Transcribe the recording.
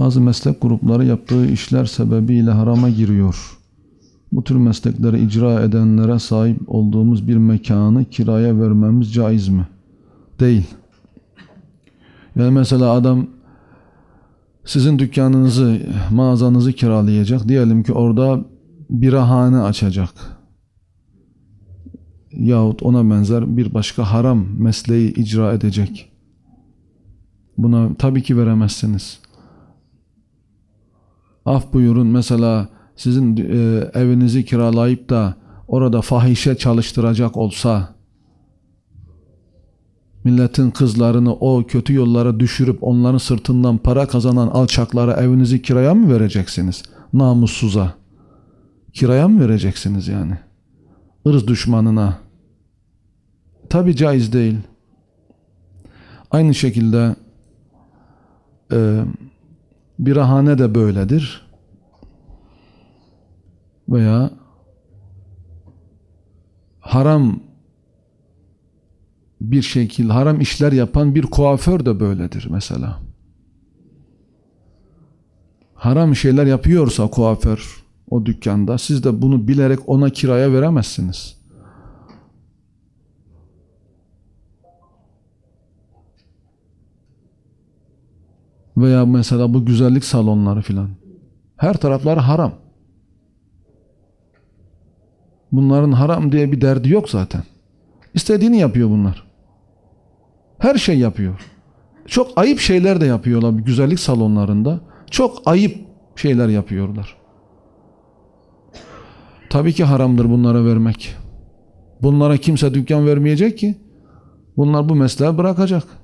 Bazı meslek grupları yaptığı işler sebebiyle harama giriyor. Bu tür meslekleri icra edenlere sahip olduğumuz bir mekanı kiraya vermemiz caiz mi? Değil. Yani mesela adam sizin dükkanınızı, mağazanızı kiralayacak. Diyelim ki orada birahane açacak. Yahut ona benzer bir başka haram mesleği icra edecek. Buna tabii ki veremezsiniz. Af buyurun mesela sizin e, evinizi kiralayıp da orada fahişe çalıştıracak olsa milletin kızlarını o kötü yollara düşürüp onların sırtından para kazanan alçaklara evinizi kiraya mı vereceksiniz? Namussuza. Kiraya mı vereceksiniz yani? Irz düşmanına. Tabi caiz değil. Aynı şekilde e, birahane de böyledir. Veya haram bir şekil haram işler yapan bir kuaför de böyledir mesela. Haram şeyler yapıyorsa kuaför o dükkanda siz de bunu bilerek ona kiraya veremezsiniz. Veya mesela bu güzellik salonları filan. Her tarafları haram. Bunların haram diye bir derdi yok zaten. İstediğini yapıyor bunlar. Her şey yapıyor. Çok ayıp şeyler de yapıyorlar güzellik salonlarında. Çok ayıp şeyler yapıyorlar. Tabii ki haramdır bunlara vermek. Bunlara kimse dükkan vermeyecek ki. Bunlar bu mesleği bırakacak.